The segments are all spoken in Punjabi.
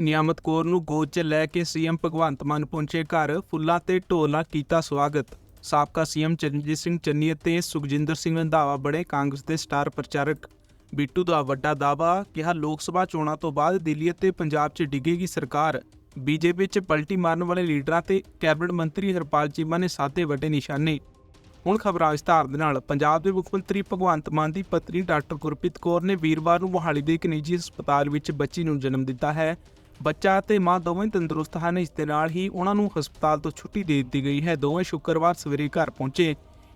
ਨਿਆਮਤ ਕੌਰ ਨੂੰ ਗੋਦ 'ਚ ਲੈ ਕੇ ਸੀਐਮ ਭਗਵੰਤ ਮਾਨ ਪਹੁੰਚੇ ਘਰ, ਫੁੱਲਾਂ ਤੇ ਢੋਲਾਂ ਕੀਤਾ ਸਵਾਗਤ। ਸਾਬਕਾ ਸੀਐਮ ਚਰਨਜੀਤ ਸਿੰਘ ਚੰਨੀ ਅਤੇ ਸੁਖਜਿੰਦਰ ਸਿੰਘ ਰੰਧਾਵਾ ਬਣੇ ਕਾਂਗਰਸ ਦੇ ਸਟਾਰ ਪ੍ਰਚਾਰਕ। ਬਿੱਟੂ ਦਾ ਵੱਡਾ ਦਾਅਵਾ ਕਿਹਾ ਲੋਕ ਸਭਾ ਚੋਣਾਂ ਤੋਂ ਬਾਅਦ ਦਿੱਲੀ ਅਤੇ ਪੰਜਾਬ 'ਚ ਡਿੱਗੇਗੀ ਸਰਕਾਰ। ਬੀਜੇਪੀ 'ਚ ਪਲਟੀ ਮਾਰਨ ਵਾਲੇ ਲੀਡਰਾਂ ਤੇ ਕੈਬਨਿਟ ਮੰਤਰੀ ਹਰਪਾਲ ਚੀਮਾ ਨੇ ਸਾਧੇ ਵੱਡੇ ਨਿਸ਼ਾਨੇ। ਹੁਣ ਖਬਰਾਂ ਵਿਸਥਾਰ ਦੇ ਨਾਲ, ਪੰਜਾਬ ਦੇ ਮੁੱਖ ਮੰਤਰੀ ਭਗਵੰਤ ਮਾਨ ਦੀ ਪਤਨੀ ਡਾਕਟਰ ਗੁਰਪ੍ਰੀਤ ਕੌਰ ਨੇ ਵੀਰਵਾਰ ਨੂੰ ਮੋਹਾਲੀ ਦੇ ਇੱਕ ਨਿੱਜੀ ਹਸਪਤਾਲ ਵਿੱਚ ਬੱਚੀ ਨੂੰ ਜਨਮ ਦਿੱਤਾ ਹੈ। ਬੱਚਾ ਅਤੇ ਮਾਂ ਦੋਵੇਂ ਤੰਦਰੁਸਤ ਹਨ, ਇਸ ਦੇ ਨਾਲ ਹੀ ਉਹਨਾਂ ਨੂੰ ਹਸਪਤਾਲ ਤੋਂ ਛੁੱਟੀ ਦੇ ਦਿੱਤੀ ਗਈ ਹੈ। ਦੋਵੇਂ ਸ਼ੁੱਕਰਵਾਰ ਸਵੇਰੇ ਘਰ ਪਹੁੰਚੇ।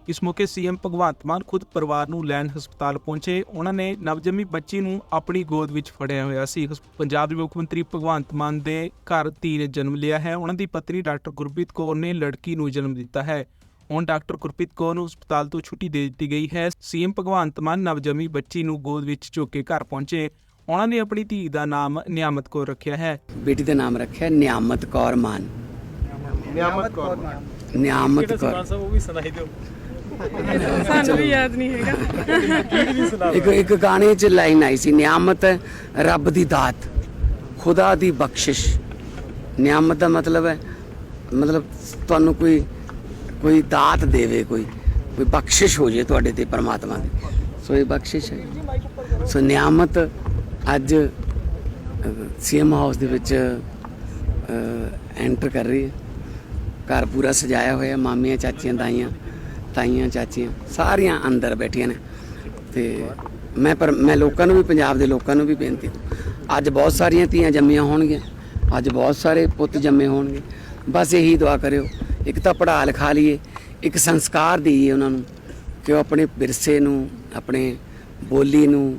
ਇਸ ਮੌਕੇ ਸੀਐਮ ਭਗਵੰਤ ਮਾਨ ਖੁਦ ਪਰਿਵਾਰ ਨੂੰ ਲੈਣ ਹਸਪਤਾਲ ਪਹੁੰਚੇ। ਉਹਨਾਂ ਨੇ ਨਵਜੰਮੀ ਬੱਚੀ ਨੂੰ ਆਪਣੀ ਗੋਦ ਵਿੱਚ ਫੜਿਆ ਹੋਇਆ ਸੀ। ਹਸ- ਪੰਜਾਬ ਦੇ ਮੁੱਖ ਮੰਤਰੀ ਭਗਵੰਤ ਮਾਨ ਦੇ ਘਰ ਧੀ ਨੇ ਜਨਮ ਲਿਆ ਹੈ। ਉਹਨਾਂ ਦੀ ਪਤਨੀ ਡਾਕਟਰ ਗੁਰਪ੍ਰੀਤ ਕੌਰ ਨੇ ਲੜਕੀ ਨੂੰ ਜਨਮ ਦਿੱਤਾ ਹੈ। ਹੁਣ ਡਾਕਟਰ ਗੁਰਪ੍ਰੀਤ ਕੌਰ ਨੂੰ ਹਸਪਤਾਲ ਤੋਂ ਛੁੱਟੀ ਦੇ ਦਿੱਤੀ ਗਈ ਹੈ। ਸੀਐਮ ਭਗਵੰਤ ਮਾਨ ਨਵਜੰਮੀ ਬੱਚੀ ਨੂੰ ਗੋਦ ਵਿੱਚ ਚੁੱਕ ਕੇ ਘਰ ਪਹੁੰਚੇ। ਉਹਨਾਂ ਨੇ ਆਪਣੀ ਧੀ ਦਾ ਨਾਮ ਨਿਆਮਤ ਕੌਰ ਰੱਖਿਆ ਹੈ। ਬੇਟੀ ਦਾ ਨਾਮ ਰੱਖਿਆ ਨਿਆਮਤ ਕੌਰ ਮਾਨ। ਨਿਆਮਤ ਕੌਰ ਨਿਆਮਤ ਕੌਰ। ਸਾਹਿਬ ਉਹ ਵੀ ਸੁਣਾਈ ਦਿਓ। ਸਾਨੂੰ ਵੀ ਯਾਦ ਨਹੀਂ ਹੈਗਾ। ਇੱਕ ਇੱਕ ਗਾਣੇ 'ਚ ਲਾਈਨ ਆਈ ਸੀ ਨਿਆਮਤ ਰੱਬ ਦੀ ਦਾਤ ਖੁਦਾ ਦੀ ਬਖਸ਼ਿਸ਼। ਨਿਆਮਤ ਦਾ ਮਤਲਬ ਹੈ ਮਤਲਬ ਤੁਹਾਨੂੰ ਕੋਈ ਕੋਈ ਦਾਤ ਦੇਵੇ ਕੋਈ ਕੋਈ ਬਖਸ਼ਿਸ਼ ਹੋ ਜੇ ਤੁਹਾਡੇ ਤੇ ਪਰਮਾਤਮਾ ਦੀ। ਸੋ ਇਹ ਬਖਸ਼ਿਸ਼ ਹੈ। ਸੋ ਨਿਆਮਤ ਅੱਜ ਸੀਐਮ ਹਾਊਸ ਦੇ ਵਿੱਚ ਐਂਟਰ ਕਰ ਰਹੀ ਹੈ। ਘਰ ਪੂਰਾ ਸਜਾਇਆ ਹੋਇਆ, ਮਾਮੀਆਂ, ਚਾਚੀਆਂ, ਦਾਈਆਂ, ਤਾਈਆਂ, ਚਾਚੀਆਂ, ਸਾਰੀਆਂ ਅੰਦਰ ਬੈਠੀਆਂ ਨੇ। ਤੇ ਮੈਂ ਪਰ, ਮੈਂ ਲੋਕਾਂ ਨੂੰ ਵੀ, ਪੰਜਾਬ ਦੇ ਲੋਕਾਂ ਨੂੰ ਵੀ ਬੇਨਤੀ ਅੱਜ ਬਹੁਤ ਸਾਰੀਆਂ ਧੀਆਂ ਜੰਮੀਆਂ ਹੋਣਗੀਆਂ। ਅੱਜ ਬਹੁਤ ਸਾਰੇ ਪੁੱਤ ਜੰਮੇ ਹੋਣਗੇ। ਬਸ ਇਹੀ ਦੁਆ ਕਰਿਓ। ਇੱਕ ਤਾਂ ਪੜ੍ਹਾ ਲਿਖਾ ਲਈਏ। ਇੱਕ ਸੰਸਕਾਰ ਦੇਈਏ ਉਹਨਾਂ ਨੂੰ। ਕਿ ਉਹ ਆਪਣੇ ਵਿਰਸੇ ਨੂੰ, ਆਪਣੇ ਬੋਲੀ ਨੂੰ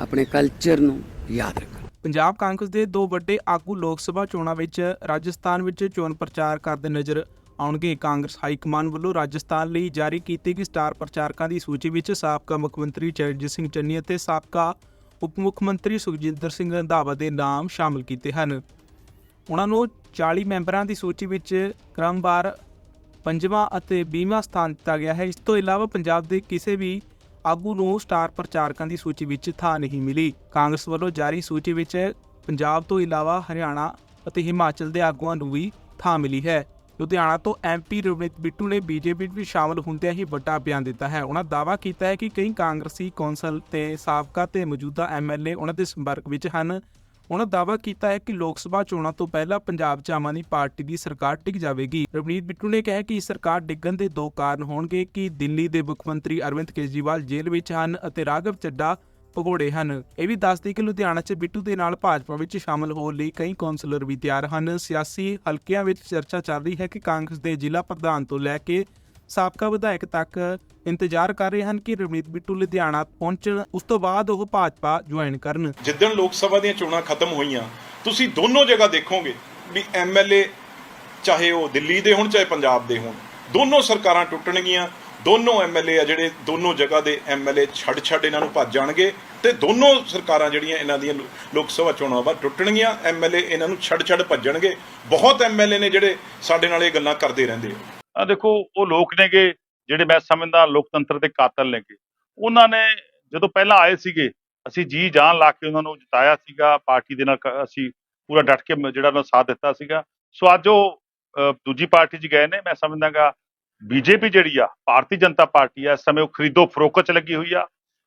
ਆਪਣੇ ਕਲਚਰ ਨੂੰ ਯਾਦ ਰੱਖਣ। ਪੰਜਾਬ ਕਾਂਗਰਸ ਦੇ ਦੋ ਵੱਡੇ ਆਗੂ ਲੋਕ ਸਭਾ ਚੋਣਾਂ ਵਿੱਚ ਰਾਜਸਥਾਨ ਵਿੱਚ ਚੋਣ ਪ੍ਰਚਾਰ ਕਰਦੇ ਨਜ਼ਰ ਆਉਣਗੇ। ਕਾਂਗਰਸ ਹਾਈ ਕਮਾਨ ਵੱਲੋਂ ਰਾਜਸਥਾਨ ਲਈ ਜਾਰੀ ਕੀਤੀ ਗਈ ਸਟਾਰ ਪ੍ਰਚਾਰਕਾਂ ਦੀ ਸੂਚੀ ਵਿੱਚ ਸਾਬਕਾ ਮੁੱਖ ਮੰਤਰੀ ਚਰਨਜੀਤ ਸਿੰਘ ਚੰਨੀ ਅਤੇ ਸਾਬਕਾ ਉਪ ਮੁੱਖ ਮੰਤਰੀ ਸੁਖਜਿੰਦਰ ਸਿੰਘ ਰੰਧਾਵਾ ਦੇ ਨਾਮ ਸ਼ਾਮਲ ਕੀਤੇ ਹਨ। ਉਹਨਾਂ ਨੂੰ 40 ਮੈਂਬਰਾਂ ਦੀ ਸੂਚੀ ਵਿੱਚ ਕ੍ਰਮਵਾਰ ਪੰਜਵਾਂ ਅਤੇ 20ਵਾਂ ਸਥਾਨ ਦਿੱਤਾ ਗਿਆ ਹੈ। ਇਸ ਤੋਂ ਇਲਾਵਾ ਪੰਜਾਬ ਦੇ ਕਿਸੇ ਵੀ ਆਗੂ ਨੂੰ ਸਟਾਰ ਪ੍ਰਚਾਰਕਾਂ ਦੀ ਸੂਚੀ ਵਿੱਚ ਥਾਂ ਨਹੀਂ ਮਿਲੀ। ਕਾਂਗਰਸ ਵੱਲੋਂ ਜਾਰੀ ਸੂਚੀ ਵਿੱਚ ਪੰਜਾਬ ਤੋਂ ਇਲਾਵਾ ਹਰਿਆਣਾ ਅਤੇ ਹਿਮਾਚਲ ਦੇ ਆਗੂਆਂ ਨੂੰ ਵੀ ਥਾਂ ਮਿਲੀ ਹੈ। ਲੁਧਿਆਣਾ ਤੋਂ ਐਮਪੀ ਰਵਨੀਤ ਬਿੱਟੂ ਨੇ ਬੀਜੇਪੀ ਵਿੱਚ ਸ਼ਾਮਲ ਹੁੰਦਿਆਂ ਹੀ ਵੱਡਾ ਬਿਆਨ ਦਿੱਤਾ ਹੈ। ਉਹਨਾਂ ਦਾਅਵਾ ਕੀਤਾ ਹੈ ਕਿ ਕਈ ਕਾਂਗਰਸੀ ਕੌਂਸਲ ਤੇ ਸਾਬਕਾ ਤੇ ਮੌਜੂਦਾ ਐਮਐਲਏ ਉਹਨਾਂ ਦੇ ਸੰਪਰਕ ਵਿੱਚ ਹਨ। ਉਹਨਾਂ ਦਾਅਵਾ ਕੀਤਾ ਹੈ ਕਿ ਲੋਕ ਸਭਾ ਚੋਣਾਂ ਤੋਂ ਪਹਿਲਾਂ ਪੰਜਾਬ 'ਚ ਆਮ ਆਦਮੀ ਪਾਰਟੀ ਦੀ ਸਰਕਾਰ ਟਿਕ ਜਾਵੇਗੀ। ਰਵਨੀਤ ਬਿੱਟੂ ਨੇ ਕਿਹਾ ਕਿ ਸਰਕਾਰ ਡਿੱਗਣ ਦੇ ਦੋ ਕਾਰਨ ਹੋਣਗੇ ਕਿ ਦਿੱਲੀ ਦੇ ਮੁੱਖ ਮੰਤਰੀ ਅਰਵਿੰਦ ਕੇਜਰੀਵਾਲ ਜੇਲ੍ਹ ਵਿੱਚ ਹਨ ਅਤੇ ਰਾਘਵ ਚੱਡਾ ਭਗੌੜੇ ਹਨ। ਇਹ ਵੀ ਦੱਸਦੇ ਕਿ ਲੁਧਿਆਣਾ 'ਚ ਬਿੱਟੂ ਦੇ ਨਾਲ ਭਾਜਪਾ ਵਿੱਚ ਸ਼ਾਮਲ ਹੋਣ ਲਈ ਕਈ ਕੌਂਸਲਰ ਵੀ ਤਿਆਰ ਹਨ। ਸਿਆਸੀ ਹਲਕਿਆਂ ਵਿੱਚ ਚਰਚਾ ਚੱਲ ਰਹੀ ਹੈ ਕਿ ਕਾਂਗਰਸ ਦੇ ਜ਼ਿਲ੍ਹਾ ਪ੍ਰਧਾਨ ਤੋਂ ਲੈ ਕੇ ਸਾਬਕਾ ਵਿਧਾਇਕ ਤੱਕ ਇੰਤਜ਼ਾਰ ਕਰ ਰਹੇ ਹਨ ਕਿ ਰਵਨੀਤ ਬਿੱਟੂ ਲੁਧਿਆਣਾ ਪਹੁੰਚਣ ਉਸ ਤੋਂ ਬਾਅਦ ਉਹ ਭਾਜਪਾ ਜੁਆਇਨ ਕਰਨ। ਜਿੱਦਣ ਲੋਕ ਸਭਾ ਦੀਆਂ ਚੋਣਾਂ ਖਤਮ ਹੋਈਆਂ, ਤੁਸੀਂ ਦੋਨੋਂ ਜਗ੍ਹਾ ਦੇਖੋਗੇ ਵੀ ਐਮਐਲਏ ਚਾਹੇ ਉਹ ਦਿੱਲੀ ਦੇ ਹੋਣ, ਚਾਹੇ ਪੰਜਾਬ ਦੇ ਹੋਣ, ਦੋਨੋਂ ਸਰਕਾਰਾਂ ਟੁੱਟਣਗੀਆਂ, ਦੋਨੋਂ ਐਮਐਲਏ ਆ ਜਿਹੜੇ ਦੋਨੋਂ ਜਗ੍ਹਾ ਦੇ ਐਮਐਲਏ ਛੱਡ ਛੱਡ ਇਹਨਾਂ ਨੂੰ ਭੱਜ ਜਾਣਗੇ ਤੇ ਦੋਨੋਂ ਸਰਕਾਰਾਂ ਜਿਹੜੀਆਂ ਇਹਨਾਂ ਦੀਆਂ ਲੋਕ ਸਭਾ ਚੋਣਾਂ ਬਾਅਦ ਟੁੱਟਣਗੀਆਂ ਐਮਐਲਏ ਇਹਨਾਂ ਨੂੰ ਛੱਡ ਛੱਡ ਭੱਜਣਗੇ। ਬਹੁਤ ਐਮਐਲਏ ਨੇ ਜਿਹੜੇ ਸਾਡੇ ਨਾਲ ਇਹ ਗੱਲਾਂ ਕਰਦੇ ਰਹਿੰਦੇ ਆ। ਆ ਦੇਖੋ ਉਹ ਲੋਕ ਨੇਗੇ ਜਿਹੜੇ ਮੈਂ ਸਮਝਦਾ ਲੋਕਤੰਤਰ ਦੇ ਕਾਤਲ ਨੇਗੇ। ਉਹਨਾਂ ਨੇ ਜਦੋਂ ਪਹਿਲਾਂ ਆਏ ਸੀਗੇ, ਅਸੀਂ ਜੀ ਜਾਨ ਲਾ ਕੇ ਉਹਨਾਂ ਨੂੰ ਜਿਤਾਇਆ ਸੀਗਾ, ਪਾਰਟੀ ਦੇ ਨਾਲ ਅਸੀਂ ਪੂਰਾ ਡਟ ਕੇ ਜਿਹੜਾ ਉਹਨਾਂ ਸਾਥ ਦਿੱਤਾ ਸੀਗਾ। ਸੋ ਅੱਜ ਉਹ ਦੂਜੀ ਪਾਰਟੀ 'ਚ ਗਏ ਨੇ, ਮੈਂ ਸਮਝਦਾਗਾ ਬੀਜੇਪੀ ਜਿਹੜੀ ਆ, ਭਾਰਤੀ ਜਨਤਾ ਪਾਰਟੀ ਆ, ਇਸ ਸਮੇਂ ਉਹ ਖਰੀਦੋ ਫਰੋਖਤ 'ਚ ਲੱਗੀ ਹੋਈ ਆ।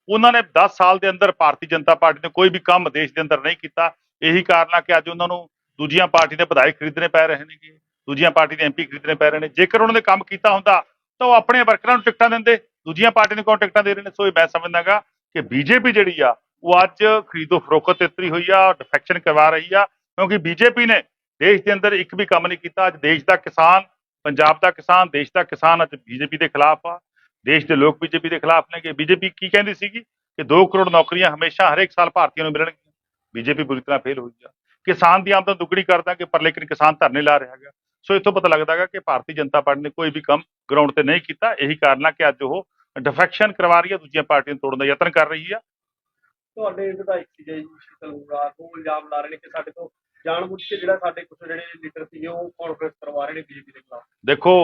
ਉਹਨਾਂ ਨੇ 10 ਸਾਲ ਦੇ ਅੰਦਰ ਭਾਰਤੀ ਜਨਤਾ ਪਾਰਟੀ ਨੇ ਕੋਈ ਵੀ ਕੰਮ ਦੇਸ਼ ਦੇ ਅੰਦਰ ਨਹੀਂ ਕੀਤਾ। ਇਹੀ ਕਾਰਨ ਆ ਕਿ ਅੱਜ ਉਹਨਾਂ ਨੂੰ ਦੂਜੀਆਂ ਪਾਰਟੀ ਦੇ ਵਿਧਾਇਕ ਖਰੀਦਣੇ ਪੈ ਰਹੇ ਨੇਗੇ। ਦੂਜੀਆਂ ਪਾਰਟੀ ਦੇ ਐਮਪੀ ਖਰੀਦਣੇ ਪੈ ਰਹੇ ਨੇ। ਜੇਕਰ ਉਹਨਾਂ ਨੇ ਕੰਮ ਕੀਤਾ ਹੁੰਦਾ, ਤਾਂ ਉਹ ਆਪਣੇ ਵਰਕਰਾਂ ਨੂੰ ਟਿਕਟਾਂ ਦਿੰਦੇ। ਦੂਜੀਆਂ ਪਾਰਟੀ ਨੂੰ ਕਿਉਂ ਟਿਕਟਾਂ ਦੇ ਰਹੇ ਨੇ? ਸੋ ਇਹ ਮੈਂ ਸਮਝਦਾਗਾ ਕਿ ਬੀਜੇਪੀ ਜਿਹੜੀ ਆ, ਉਹ ਅੱਜ ਖਰੀਦੋ ਫਰੋਖਤ ਤੇ ਹੋਈ ਆ, ਡਿਫੈਕਸ਼ਨ ਕਰਵਾ ਰਹੀ ਆ, ਕਿਉਂਕਿ ਬੀਜੇਪੀ ਨੇ ਦੇਸ਼ ਦੇ ਅੰਦਰ ਇੱਕ ਵੀ ਕੰਮ ਨਹੀਂ ਕੀਤਾ। ਅੱਜ ਦੇਸ਼ ਦਾ ਕਿਸਾਨ, ਪੰਜਾਬ ਦਾ ਕਿਸਾਨ, ਦੇਸ਼ ਦਾ ਕਿਸਾਨ ਅੱਜ ਬੀਜੇਪੀ ਦੇ ਖਿਲਾਫ ਆ। ਦੇਸ਼ ਦੇ ਲੋਕ ਬੀਜੇਪੀ ਦੇ ਖਿਲਾਫ ਨੇ ਕਿ ਬੀਜੇਪੀ ਕੀ ਕਹਿੰਦੀ ਸੀਗੀ? ਕਿ 2 ਕਰੋੜ ਨੌਕਰੀਆਂ ਹਮੇਸ਼ਾ ਹਰੇਕ ਸਾਲ ਭਾਰਤੀਆਂ ਨੂੰ ਮਿਲਣਗੀਆਂ। ਬੀਜੇਪੀ ਬੁਰੀ ਤਰ੍ਹਾਂ ਫੇਲ ਹੋਈ ਆ। ਕਿਸਾਨ ਦੀ ਆਮਦਨ ਦੁੱਗਣੀ ਕਰ ਦਾਂਗੇ ਪਰ ਲੇਕਿਨ ਕਿਸਾਨ ਧਰਨੇ ਲਾ ਰਿਹਾ ਹੈਗਾ। ਸੋ ਇੱਥੋਂ ਪਤਾ ਲੱਗਦਾ ਹੈਗਾ ਕਿ ਭਾਰਤੀ ਜਨਤਾ ਪਾਰਟੀ ਨੇ ਕੋਈ ਵੀ ਕੰਮ ਗਰਾਊਂਡ ਤੇ ਨਹੀਂ ਕੀਤਾ। ਇਹੀ ਕਾਰਨ ਆ ਕਿ ਅੱਜ ਉਹ ਡਿਫੈਕਸ਼ਨ ਕਰਵਾ ਰਹੀ ਹੈ ਦੂਜੀਆਂ ਪਾਰਟੀਆਂ ਨੂੰ ਤੋੜਨ ਦਾ ਯਤਨ ਕਰ ਰਹੀ ਆ। ਤੁਹਾਡੇ ਵਿਧਾਇਕ ਸੀਗੇ ਜੀ ਸ਼ੀਤਲ ਹੁਰਾ ਉਹ ਇਲਜ਼ਾਮ ਲਾ ਰਹੇ ਨੇ ਕਿ ਸਾਡੇ ਤੋਂ ਜਾਣਬੁੱਝ ਕੇ ਜਿਹੜਾ ਸਾਡੇ ਕੁਝ ਜਿਹੜੇ ਲੀਡਰ ਸੀਗੇ ਉਹ ਕਾਨਫਰੰਸ ਕਰਵਾ ਰਹੇ ਨੇ ਬੀਜੇਪੀ ਦੇ ਖਿਲਾਫ। ਦੇਖੋ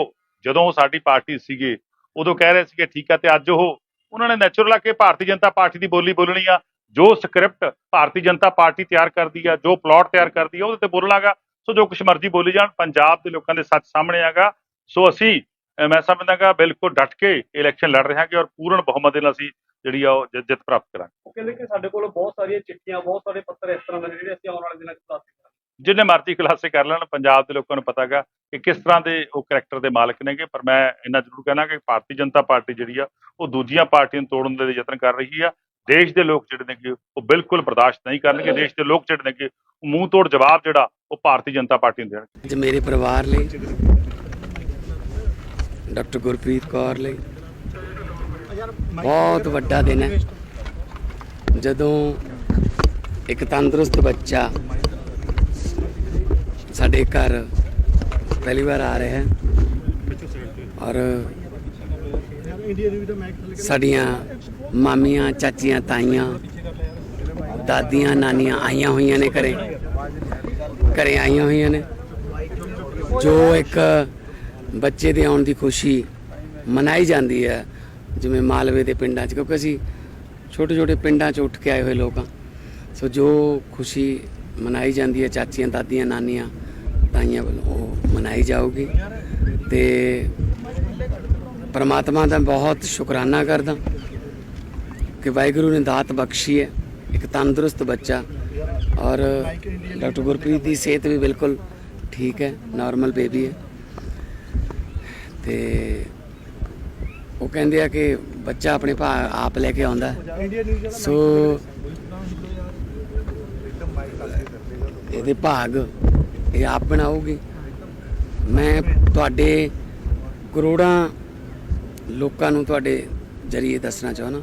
ਜਦੋਂ ਉਹ ਸਾਡੀ ਪਾਰਟੀ ਸੀਗੇ ਉਦੋਂ ਕਹਿ ਰਹੇ ਸੀਗੇ ਠੀਕ ਆ ਤੇ ਅੱਜ ਉਹ ਉਹਨਾਂ ਨੇ ਨੈਚੁਰਲ ਆ ਕਿ ਭਾਰਤੀ ਜਨਤਾ ਪਾਰਟੀ ਦੀ ਬੋਲੀ ਬੋਲਣੀ ਆ। ਜੋ ਸਕ੍ਰਿਪਟ ਭਾਰਤੀ ਜਨਤਾ ਪਾਰਟੀ ਤਿਆਰ ਕਰਦੀ ਆ ਜੋ ਪਲਾਟ ਤਿਆਰ ਕਰਦੀ ਆ ਉਹਦੇ ਤੇ ਬੋਲਣਾਗਾ ਸੋ ਜੋ ਕੁਛ ਮਰਜ਼ੀ ਬੋਲੀ ਜਾਣ ਪੰਜਾਬ ਦੇ ਲੋਕਾਂ ਦੇ ਸੱਚ ਸਾਹਮਣੇ ਆਗਾ। ਸੋ ਅਸੀਂ ਮੈਂ ਸਮਝਦਾਗਾ ਬਿਲਕੁਲ ਡਟ ਕੇ ਇਲੈਕਸ਼ਨ ਲੜ ਰਹੇ ਹਾਂਗੇ ਔਰ ਪੂਰਨ ਬਹੁਮਤ ਦੇ ਨਾਲ ਅਸੀਂ ਜਿਹੜੀ ਆ ਉਹ ਜਿੱਤ ਪ੍ਰਾਪਤ ਕਰਾਂਗੇ। ਉਹ ਕਹਿੰਦੇ ਕਿ ਸਾਡੇ ਕੋਲ ਬਹੁਤ ਸਾਰੀਆਂ ਚਿੱਠੀਆਂ ਬਹੁਤ ਸਾਰੇ ਪੱਤਰ ਇਸ ਤਰ੍ਹਾਂ ਦੇ ਜਿਹੜੇ ਅਸੀਂ ਆਉਣ ਵਾਲੇ ਦਿਨਾਂ 'ਚ ਦੱਸ ਕਰਾਂਗੇ। ਜਿੰਨੇ ਮਰਜ਼ੀ ਖੁਲਾਸੇ ਕਰ ਲੈਣ ਪੰਜਾਬ ਦੇ ਲੋਕਾਂ ਨੂੰ ਪਤਾਗਾ ਕਿ ਕਿਸ ਤਰ੍ਹਾਂ ਦੇ ਉਹ ਕਰੈਕਟਰ ਦੇ ਮਾਲਕ ਨੇਗੇ। ਪਰ ਮੈਂ ਇਹਨਾਂ ਜ਼ਰੂਰ ਕਹਿਣਾ ਕਿ ਭਾਰਤੀ ਜਨਤਾ ਪਾਰਟੀ ਜਿਹੜੀ ਆ ਉਹ ਦੂਜੀਆਂ ਪਾਰਟੀਆਂ ਨੂੰ ਤੋੜਨ ਦੇ ਯਤਨ ਕਰ ਰਹੀ ਆ। ਦੇਸ਼ ਦੇ ਲੋਕ ਜਿਹੜੇ ਨੇਗੇ, ਉਹ ਬਿਲਕੁਲ ਬਰਦਾਸ਼ਤ ਨਹੀਂ ਕਰਨਗੇ, ਦੇਸ਼ ਦੇ ਲੋਕ ਜਿਹੜੇ ਨੇਗੇ, ਉਹ ਮੂੰਹ ਤੋੜ ਜਵਾਬ ਜਿਹੜਾ, ਉਹ ਭਾਰਤੀ ਜਨਤਾ ਪਾਰਟੀ ਨੂੰ ਦੇਣਗੇ। ਅੱਜ ਮੇਰੇ ਪਰਿਵਾਰ ਲਈ, ਡਾਕਟਰ ਗੁਰਪ੍ਰੀਤ ਕੌਰ ਲਈ, ਬਹੁਤ ਵੱਡਾ ਦਿਨ ਹੈ। ਜਦੋਂ ਇੱਕ ਤੰਦਰੁਸਤ ਬੱਚਾ ਸਾਡੇ ਘਰ ਪਹਿਲੀ ਵਾਰ ਆ ਰਿਹਾ ਹੈ ਔਰ ਸਾਡੀਆਂ ਮਾਮੀਆਂ, ਚਾਚੀਆਂ, ਤਾਈਆਂ, ਦਾਦੀਆਂ, ਨਾਨੀਆਂ ਆਈਆਂ ਹੋਈਆਂ ਨੇ ਘਰੇ। ਘਰੇ ਆਈਆਂ ਹੋਈਆਂ ਨੇ। ਜੋ ਇੱਕ ਬੱਚੇ ਦੇ ਆਉਣ ਦੀ ਖੁਸ਼ੀ ਮਨਾਈ ਜਾਂਦੀ ਹੈ, ਜਿਵੇਂ ਮਾਲਵੇ ਦੇ ਪਿੰਡਾਂ 'ਚ, ਕਿਉਂਕਿ ਅਸੀਂ ਛੋਟੇ ਛੋਟੇ ਪਿੰਡਾਂ 'ਚ ਉੱਠ ਕੇ ਆਏ ਹੋਏ ਲੋਕ ਹਾਂ। ਸੋ ਜੋ ਖੁਸ਼ੀ ਮਨਾਈ ਜਾਂਦੀ ਹੈ, ਚਾਚੀਆਂ, ਦਾਦੀਆਂ, ਨਾਨੀਆਂ, ਤਾਈਆਂ ਵੱਲੋਂ ਉਹ ਮਨਾਈ ਜਾਊਗੀ। ਤੇ ਪਰਮਾਤਮਾ ਦਾ ਬਹੁਤ ਸ਼ੁਕਰਾਨਾ ਕਰਦਾ। ਕਿ ਵਾਹਿਗੁਰੂ ਨੇ ਦਾਤ ਬਖਸ਼ੀ ਹੈ, ਇੱਕ ਤੰਦਰੁਸਤ ਬੱਚਾ ਔਰ ਡਾਕਟਰ ਗੁਰਪ੍ਰੀਤ ਦੀ ਸਿਹਤ ਵੀ ਬਿਲਕੁਲ ਠੀਕ ਹੈ, ਨਾਰਮਲ ਬੇਬੀ ਹੈ। ਤੇ ਉਹ ਕਹਿੰਦੇ ਆ ਕਿ ਬੱਚਾ ਆਪਣੇ ਭਾ, ਆਪ ਲੈ ਕੇ ਆਉਂਦਾ ਸੋ ਇਹਦੇ ਭਾਗ ਇਹ ਆਪ ਬਣਾਉਗੀ ਮੈਂ ਤੁਹਾਡੇ ਕਰੋੜਾਂ ਲੋਕਾਂ ਨੂੰ ਤੁਹਾਡੇ ਜਰੀਏ ਦੱਸਣਾ ਚਾਹਣਾ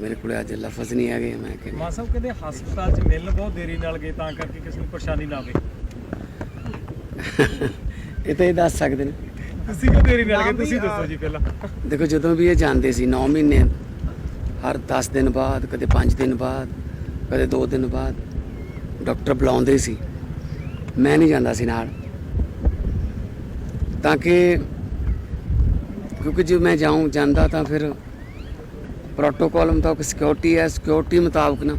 ਮੇਰੇ ਕੋਲ ਅੱਜ ਲਫ਼ਜ਼ ਨਹੀਂ ਹੈਗੇ ਮੈਂ ਕਿ ਮਾਂ ਸਾਹਿਬ ਕਹਿੰਦੇ ਹਸਪਤਾਲ 'ਚ ਮਿਲਣ ਬਹੁਤ ਦੇਰੀ ਨਾਲ ਗਏ ਤਾਂ ਕਰਕੇ ਕਿਸੇ ਨੂੰ ਪਰੇਸ਼ਾਨੀ ਨਾ ਆਵੇ। ਇਹ ਤਾਂ ਇਹ ਦੱਸ ਸਕਦੇ ਨੇ। ਤੁਸੀਂ ਕਿਉਂ ਦੇਰੀ ਨਾਲ ਗਏ? ਤੁਸੀਂ ਦੱਸੋ ਜੀ ਪਹਿਲਾਂ। ਦੇਖੋ ਜਦੋਂ ਵੀ ਇਹ ਜਾਂਦੇ ਸੀ 9 ਮਹੀਨੇ ਹਰ 10 ਦਿਨ ਬਾਅਦ ਕਦੇ 5 ਦਿਨ ਬਾਅਦ ਕਦੇ 2 ਦਿਨ ਬਾਅਦ ਡਾਕਟਰ ਬੁਲਾਉਂਦੇ ਸੀ। ਮੈਂ ਨਹੀਂ ਜਾਂਦਾ ਸੀ ਨਾਲ। ਤਾਂ ਕਿ ਕਿਉਂਕਿ ਜੇ ਮੈਂ ਜਾਉਂ ਜਾਂਦਾ ਤਾਂ ਫਿਰ ਪ੍ਰੋਟੋਕਾਲ ਮੁਤਾਬਕ ਸਿਕਿਉਰਿਟੀ ਹੈ ਸਿਕਿਉਰਿਟੀ ਮੁਤਾਬਕ ਨਾ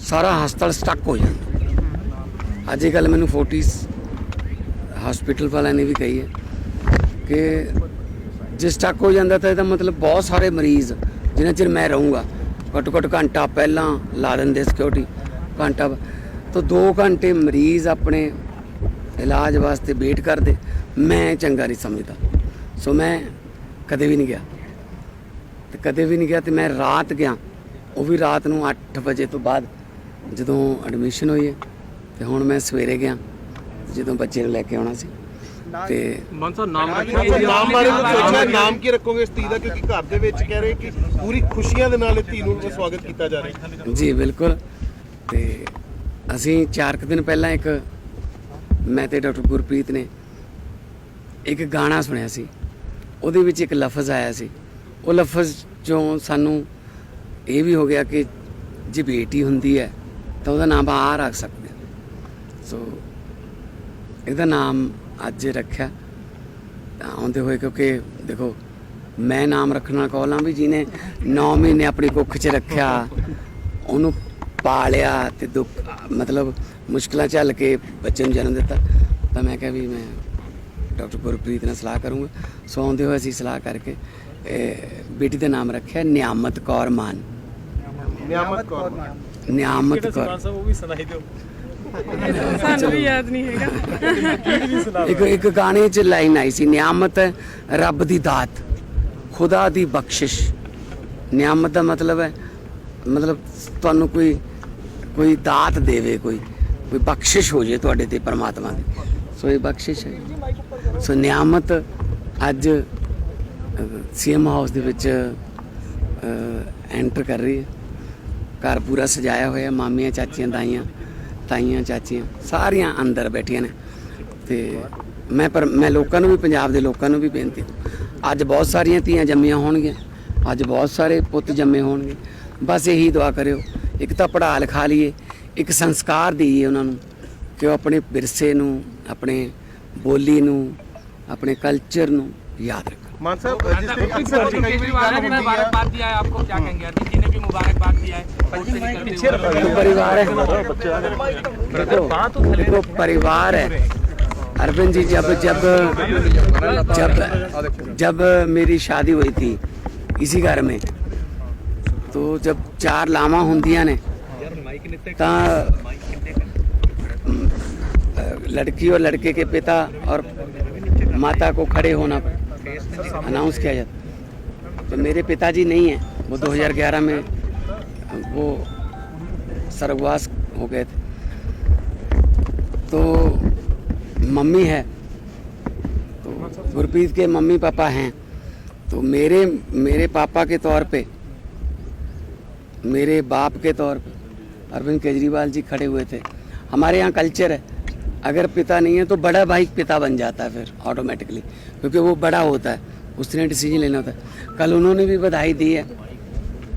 ਸਾਰਾ ਹਸਪਤਾਲ ਸਟਕ ਹੋ ਜਾਂਦਾ। ਅੱਜ ਇਹ ਗੱਲ ਮੈਨੂੰ ਫੋਰਟਿਸ ਹਸਪੀਟਲ ਵਾਲਿਆਂ ਨੇ ਵੀ ਕਹੀ ਹੈ ਕਿ ਜੇ ਸਟਕ ਹੋ ਜਾਂਦਾ ਤਾਂ ਇਹਦਾ ਮਤਲਬ ਬਹੁਤ ਸਾਰੇ ਮਰੀਜ਼ ਜਿੰਨਾ ਚਿਰ ਮੈਂ ਰਹੂੰਗਾ ਘੱਟੋ ਘੱਟ ਘੰਟਾ ਪਹਿਲਾਂ ਲਾ ਦਿੰਦੇ ਸਿਕਿਉਰਿਟੀ ਘੰਟਾ ਬ- ਤਾਂ 2 ਘੰਟੇ ਮਰੀਜ਼ ਆਪਣੇ ਇਲਾਜ ਵਾਸਤੇ ਵੇਟ ਕਰਦੇ, ਮੈਂ ਚੰਗਾ ਨਹੀਂ ਸਮਝਦਾ। ਸੋ ਮੈਂ ਕਦੇ ਵੀ ਨਹੀਂ ਗਿਆ। ਤੇ ਕਦੇ ਵੀ ਨਹੀਂ ਗਿਆ ਤੇ ਮੈਂ ਰਾਤ ਗਿਆ। ਉਹ ਵੀ ਰਾਤ ਨੂੰ 8 ਵਜੇ ਤੋਂ ਬਾਅਦ ਜਦੋਂ ਐਡਮਿਸ਼ਨ ਹੋਈ ਹੈ ਤੇ ਹੁਣ ਮੈਂ ਸਵੇਰੇ ਗਿਆ ਜਦੋਂ ਬੱਚੇ ਨੂੰ ਲੈ ਕੇ ਆਉਣਾ ਸੀ। ਤੇ ਨਾਮ ਬਾਰੇ ਵੀ ਸੋਚਿਆ ਨਾਮ ਕੀ ਰੱਖੋਗੇ ਇਸ ਧੀ ਦਾ? ਕਿਉਂਕਿ ਘਰ ਦੇ ਵਿੱਚ ਕਹਿ ਰਹੇ ਕਿ ਪੂਰੀ ਖੁਸ਼ੀਆਂ ਦੇ ਨਾਲ ਇਹ ਧੀ ਨੂੰ ਸਵਾਗਤ ਕੀਤਾ ਜਾ ਰਿਹਾ ਹੈ। ਜੀ ਬਿਲਕੁਲ। ਤੇ ਅਸੀਂ 4 ਕੁ ਦਿਨ ਪਹਿਲਾਂ ਇੱਕ ਮੈਂ ਤੇ ਡਾਕਟਰ ਗੁਰਪ੍ਰੀਤ ਨੇ ਇੱਕ ਗਾਣਾ ਸੁਣਿਆ ਸੀ। ਉਹਦੇ ਵਿੱਚ ਇੱਕ ਲਫ਼ਜ਼ ਆਇਆ ਸੀ। ਉਹ ਲਫ਼ਜ਼ ਚੋਂ ਸਾਨੂੰ ਇਹ ਵੀ ਹੋ ਗਿਆ ਕਿ ਜੇ ਬੇਟੀ ਹੁੰਦੀ ਹੈ, ਤਾਂ ਉਹਦਾ ਨਾਮ ਆ ਰੱਖ ਸਕਦੇ ਸੋ ਇਹਦਾ ਨਾਮ ਅੱਜ ਰੱਖਿਆ। ਤਾਂ ਆਉਂਦੇ ਹੋਏ ਕਿਉਂਕਿ ਦੇਖੋ, ਮੈਂ ਨਾਮ ਰੱਖਣਾ ਕੌਲਾਂ ਵੀ ਜਿਹਨੇ 9 ਮਹੀਨੇ ਆਪਣੀ ਕੁੱਖ 'ਚ ਰੱਖਿਆ, ਉਹਨੂੰ ਪਾਲਿਆ ਤੇ ਦੁੱਖ, ਮਤਲਬ ਮੁਸ਼ਕਲਾਂ ਝੱਲ ਕੇ ਬੱਚੇ ਨੂੰ ਜਨਮ ਦਿੱਤਾ। ਤਾਂ ਮੈਂ ਕਿਹਾ ਵੀ ਮੈਂ ਡਾਕਟਰ ਗੁਰਪ੍ਰੀਤ ਨਾਲ ਸਲਾਹ ਕਰੂੰਗਾ। ਸੋ ਆਉਂਦੇ ਹੋਏ ਅਸੀਂ ਸਲਾਹ ਕਰਕੇ ਬੇਟੀ ਦਾ ਨਾਮ ਰੱਖਿਆ ਨਿਆਮਤ ਕੌਰ ਮਾਨ। ਨਿਆਮਤ ਕੌਰ ਨਿਆਮਤ ਕਿਹੜਾ ਸੀ ਕੌਰ। ਮਾਨ ਸਾਹਿਬ ਉਹ ਵੀ ਸੁਣਾਈ ਦਿਓ। ਸਾਨੂੰ ਵੀ ਯਾਦ ਨਹੀਂ ਹੈਗਾ। ਇੱਕ ਇੱਕ ਗਾਣੇ 'ਚ ਲਾਈਨ ਆਈ ਸੀ ਨਿਆਮਤ ਹੈ ਰੱਬ ਦੀ ਦਾਤ ਖੁਦਾ ਦੀ ਬਖਸ਼ਿਸ਼। ਨਿਆਮਤ ਦਾ ਮਤਲਬ ਹੈ ਮਤਲਬ ਤੁਹਾਨੂੰ ਕੋਈ ਕੋਈ ਦਾਤ ਦੇਵੇ ਕੋਈ ਕੋਈ ਬਖਸ਼ਿਸ਼ ਹੋ ਜੇ ਤੁਹਾਡੇ ਤੇ ਪਰਮਾਤਮਾ ਦੀ। ਸੋ ਇਹ ਬਖਸ਼ਿਸ਼ ਹੈ। ਸੋ ਨਿਆਮਤ ਅੱਜ ਸੀਐਮ ਹਾਊਸ ਦੇ ਵਿੱਚ ਐਂਟਰ ਕਰ ਰਹੀ ਹੈ। ਘਰ ਪੂਰਾ ਸਜਾਇਆ ਹੋਇਆ, ਮਾਮੀਆਂ, ਚਾਚੀਆਂ, ਦਾਈਆਂ, ਤਾਈਆਂ, ਚਾਚੀਆਂ, ਸਾਰੀਆਂ ਅੰਦਰ ਬੈਠੀਆਂ ਨੇ। ਤੇ ਮੈਂ ਪਰ, ਮੈਂ ਲੋਕਾਂ ਨੂੰ ਵੀ, ਪੰਜਾਬ ਦੇ ਲੋਕਾਂ ਨੂੰ ਵੀ ਬੇਨਤੀ ਅੱਜ ਬਹੁਤ ਸਾਰੀਆਂ ਧੀਆਂ ਜੰਮੀਆਂ ਹੋਣਗੀਆਂ। ਅੱਜ ਬਹੁਤ ਸਾਰੇ ਪੁੱਤ ਜੰਮੇ ਹੋਣਗੇ। ਬਸ ਇਹੀ ਦੁਆ ਕਰਿਓ। ਇੱਕ ਤਾਂ ਪੜ੍ਹਾ ਲਿਖਾ ਲਈਏ। ਇੱਕ ਸੰਸਕਾਰ ਦੇਈਏ ਉਹਨਾਂ ਨੂੰ। ਕਿ ਉਹ ਆਪਣੇ ਵਿਰਸੇ ਨੂੰ, ਆਪਣੇ ਬੋਲੀ ਨੂੰ, ਆਪਣੇ ਕਲਚਰ ਨੂੰ ਯਾਦ ਰੱਖਣ। मान साहब मुबारकबाद दिया है आपको क्या कहेंगे अरविंद जी ने भी मुबारकबाद दिया है परिवार है तो परिवार है अरविंद जी जब जब जब जब मेरी शादी हुई थी इसी घर में तो जब चार लामा होंदिया ने लड़की और लड़के के पिता और माता को खड़े होना अनाउंस किया जाता तो मेरे पिताजी नहीं हैं, वो 2011 में वो स्वर्गवास हो गए थे। तो मम्मी है तो गुरप्रीत के मम्मी पापा हैं। तो मेरे मेरे पापा के तौर पे, मेरे बाप के तौर पे, अरविंद केजरीवाल जी खड़े हुए थे। हमारे यहाँ कल्चर है। अगर पिता नहीं है तो बड़ा भाई पिता बन जाता है फिर ऑटोमेटिकली क्योंकि वो बड़ा होता है उसने डिसीजन लेना होता है कल उन्होंने भी बधाई दी है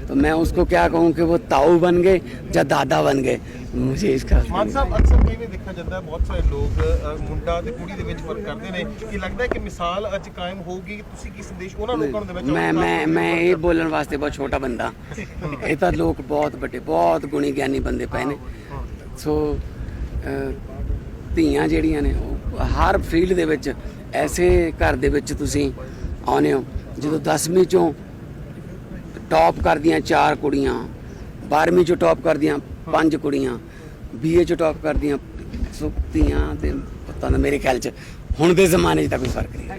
तो मैं उसको क्या कहूँ कि वो ताऊ बन गए या दादा बन गए मुझे इसका ਮਾਨ ਸਾਹਿਬ ਅਕਸਰ ਕਈ ਵਾਰ ਦੇਖਿਆ ਜਾਂਦਾ ਹੈ ਬਹੁਤ ਸਾਰੇ ਲੋਕ ਅ, ਮੁੰਡਾ ਤੇ ਕੁੜੀ ਦੇ ਵਿੱਚ ਫਰਕ ਕਰਦੇ ਨੇ ਕਿ ਲੱਗਦਾ ਹੈ ਕਿ ਮਿਸਾਲ ਅੱਜ ਕਾਇਮ ਹੋਊਗੀ ਕਿ ਤੁਸੀਂ ਕੀ ਸੰਦੇਸ਼ ਉਹਨਾਂ ਲੋਕਾਂ ਨੂੰ ਦੇਣਾ ਚਾਹੋਗੇ ਮੈਂ ਮੈਂ ਮੈਂ ਇਹ ਬੋਲਣ ਵਾਸਤੇ ਬਹੁਤ ਛੋਟਾ ਬੰਦਾ ਇਹ ਤਾਂ ਲੋਕ ਬਹੁਤ ਵੱਡੇ ਬਹੁਤ ਗੁਣੀ ਗਿਆਨੀ ਬੰਦੇ ਪਏ ਨੇ ਸੋ ਅਹ, ਧੀਆਂ ਜਿਹੜੀਆਂ ਨੇ, ਉਹ ਹਰ ਫੀਲਡ ਦੇ ਵਿੱਚ ਐਸੇ ਘਰ ਦੇ ਵਿੱਚ ਤੁਸੀਂ ਆਉਨੇ ਹੋ, ਜਦੋਂ 10ਵੀਂ ਚੋਂ ਟੌਪ ਕਰਦੀਆਂ ਚਾਰ ਕੁੜੀਆਂ 12ਵੀਂ ਚੋਂ ਟੌਪ ਕਰਦੀਆਂ ਪੰਜ ਕੁੜੀਆਂ ਬੀਏ ਚੋਂ ਟੌਪ ਕਰਦੀਆਂ, ਸੋ ਧੀਆਂ ਤੇ ਪੁੱਤਾਂ ਦਾ ਮੇਰੇ ਖਿਆਲ ਚ ਹੁਣ ਦੇ ਜ਼ਮਾਨੇ 'ਚ ਤਾਂ ਕੋਈ ਫ਼ਰਕ ਨਹੀਂ।